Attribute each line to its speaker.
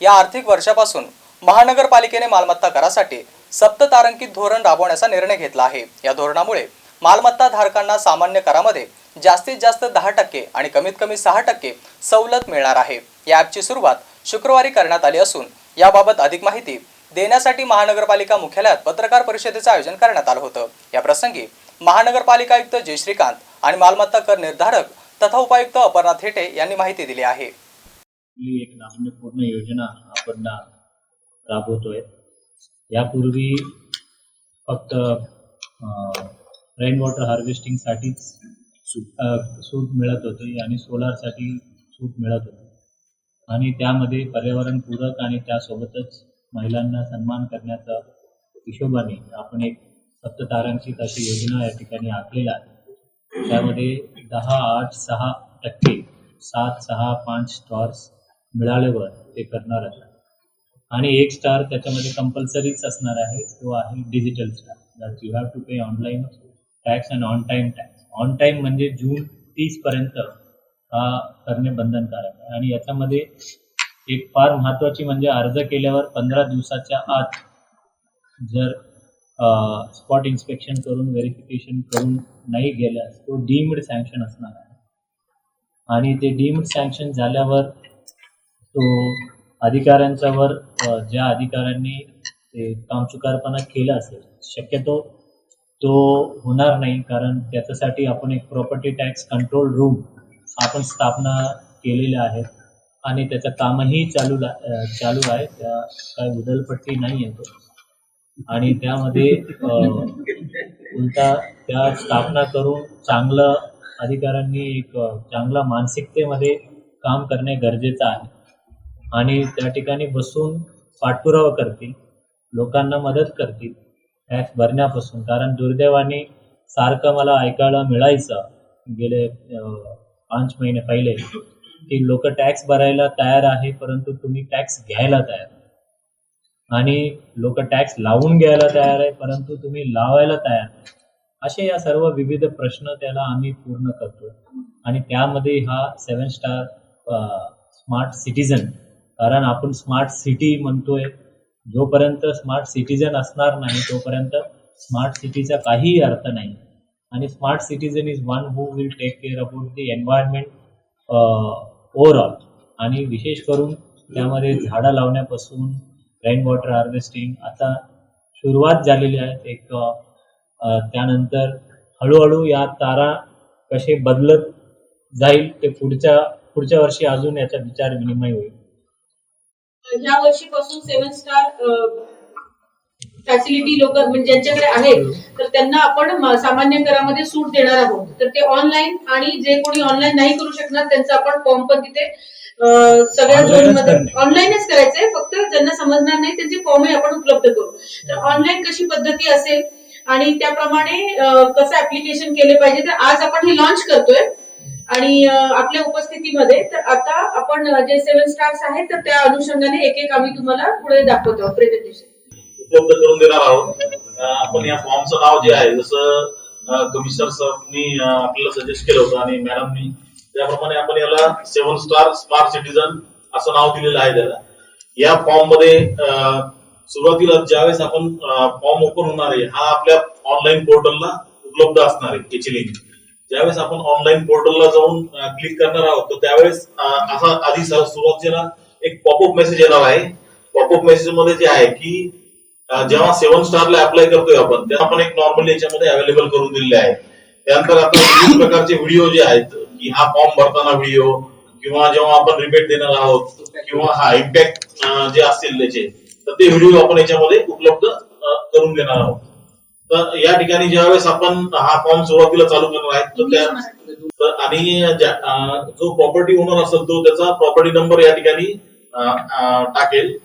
Speaker 1: या आर्थिक वर्षापासून महानगरपालिकेने मालमत्ता करासाठी सप्ततारांकित धोरण राबवण्याचा निर्णय घेतला आहे. या धोरणामुळे मालमत्ता धारकांना सामान्य करामध्ये जास्तीत जास्त दहा टक्के आणि कमीत कमी सहा टक्के सवलत मिळणार आहे. या ॲपची सुरुवात शुक्रवारी करण्यात आली असून याबाबत अधिक माहिती देण्यासाठी महानगरपालिका मुख्यालयात पत्रकार परिषदेचं आयोजन करण्यात आलं होतं. या प्रसंगी महानगरपालिका आयुक्त जय श्रीकांत आणि मालमत्ता कर निर्धारक तथा उपायुक्त अपर्णा थेटे यांनी माहिती दिली आहे.
Speaker 2: ही एक नाविन्यपूर्ण योजना आपण राबवतोय. यापूर्वी फक्त रेन वॉटर हार्वेस्टिंगसाठीच सूट सूट मिळत होते आणि सोलारसाठी सूट मिळत होते. आणि त्यामध्ये पर्यावरणपूरक आणि त्यासोबतच महिलांना सन्मान करण्याचा हिशोबाने आपण एक सप्ततारांकित अशी योजना या ठिकाणी आखलेला आहे. त्यामध्ये दहा आठ सहा टक्के सात सहा पाच स्टॉर्स मिळाल्यावर ते करणार आहे. आणि एक स्टार त्याच्यामध्ये कंपल्सरीच असणार आहे तो आहे digital star that you have to pay online tax and on time tax on time म्हणजे जून तीसपर्यंत हा करणे बंधनकारक आहे. आणि याच्यामध्ये एक फार महत्त्वाची म्हणजे अर्ज केल्यावर पंधरा दिवसाच्या आत जर स्पॉट इन्स्पेक्शन करून व्हेरिफिकेशन करून नाही गेल्यास तो डीम्ड सँक्शन असणार आहे. आणि ते डीम्ड सँक्शन झाल्यावर तो अधिकाऱ्यांच्या वर ज्या अधिकाऱ्यांनी ते कामचुकारपणा केला असेल शक्यतो तो होणार नाही कारण त्याच्यासाठी आपण एक प्रॉपर्टी टॅक्स कंट्रोल रूम आपण स्थापना केलेल्या आहेत आणि त्याचं कामही चालू चालू आहे. त्या काय उदलपट्टी नाही येतो आणि त्यामध्ये उलटा त्या स्थापना करून चांगलं अधिकाऱ्यांनी एक चांगला मानसिकतेमध्ये काम करणे गरजेचं आहे. आणि त्या ठिकाणी बसून पाठपुरावा करतील लोकांना मदत करतील टॅक्स भरण्यापासून. कारण दुर्दैवाने सारखं मला ऐकायला मिळायचं गेले पाच महिने पहिले की लोक टॅक्स भरायला तयार आहे परंतु तुम्ही टॅक्स घ्यायला तयार आणि लोक टॅक्स लावून घ्यायला तयार आहे परंतु तुम्ही लावायला तयार असे या सर्व विविध प्रश्न त्याला आम्ही पूर्ण करतो. आणि त्यामध्ये हा सेवन स्टार स्मार्ट सिटीजन कारण आपण स्मार्ट सिटी म्हणतोय. जोपर्यंत स्मार्ट सिटीजन असणार नाही तोपर्यंत स्मार्ट सिटीचा काहीही अर्थ नाही. आणि smart citizen is one who will take care about the environment overall आणि विशेष करून त्यामध्ये झाडं लावण्यापासून रेन वॉटर हार्वेस्टिंग आता सुरुवात झालेली आहे. एक uh, uh, त्यानंतर हळूहळू या तारा कसे बदलत जाईल ते पुढच्या पुढच्या वर्षी अजून याचा विचार विनिमय होईल.
Speaker 3: ह्या वर्षीपासून सेव्हन स्टार फॅसिलिटी लोक म्हणजे ज्यांच्याकडे आहे तर त्यांना आपण सामान्य करामध्ये सूट देणार आहोत. तर ते ऑनलाईन आणि जे कोणी ऑनलाईन नाही करू शकणार त्यांचा आपण फॉर्म पण तिथे सगळ्या
Speaker 2: Online च
Speaker 3: झोनमध्ये
Speaker 2: करणे.
Speaker 3: ऑनलाईनच करायचंय. फक्त ज्यांना समजणार नाही त्यांचे फॉर्मही आपण उपलब्ध करू. तर ऑनलाईन कशी पद्धती असेल आणि त्याप्रमाणे कसं ऍप्लिकेशन केले पाहिजे तर आज आपण हे लॉन्च करतोय. आणि आपल्या उपस्थितीमध्ये तर आता आपण जे सेव्हन स्टार्स आहेत तर त्या अनुषंगाने एक एक आम्ही तुम्हाला पुढे दाखवतो प्रेझेंटेशन
Speaker 4: उपलब्ध करून देणार आहोत. आपण या फॉर्मचं नाव जे आहे जसं कमिशनर सरनी आपल्याला सजेस्ट केलं होतं आणि मॅडमनी त्याप्रमाणे आपण याला सेव्हन स्टार स्मार्ट सिटीजन असं नाव दिलेलं आहे त्याला. या फॉर्ममध्ये सुरुवातीला ज्यावेळेस आपण फॉर्म ओपन होणार आहे हा आपल्या ऑनलाईन पोर्टलला उपलब्ध असणार आहे त्याची लिंक ज्यावेळेस आपण ऑनलाईन पोर्टलला जाऊन क्लिक करणार आहोत तर त्यावेळेस असा आधी सुरुवातीला एक पॉपअप मेसेज येणार आहे. पॉपअप मेसेजमध्ये जे आहे की जेव्हा सेव्हन स्टारला अप्लाय करतोय आपण तेव्हा आपण एक नॉर्मल याच्यामध्ये अवेलेबल करून दिलेले आहे. त्यानंतर आता विविध प्रकारचे व्हिडिओ जे आहेत की हा फॉर्म भरताना व्हिडिओ किंवा जेव्हा आपण रिबेट देणार आहोत किंवा हा इम्पॅक्ट जे असतील त्याचे तर ते व्हिडिओ आपण याच्यामध्ये उपलब्ध करून देणार आहोत. तर या ठिकाणी ज्यावेळेस आपण हा फॉर्म सुरुवातीला चालू करणार आहे तर त्या आणि जो प्रॉपर्टी ओनर असेल तो त्याचा प्रॉपर्टी नंबर या ठिकाणी टाकेल.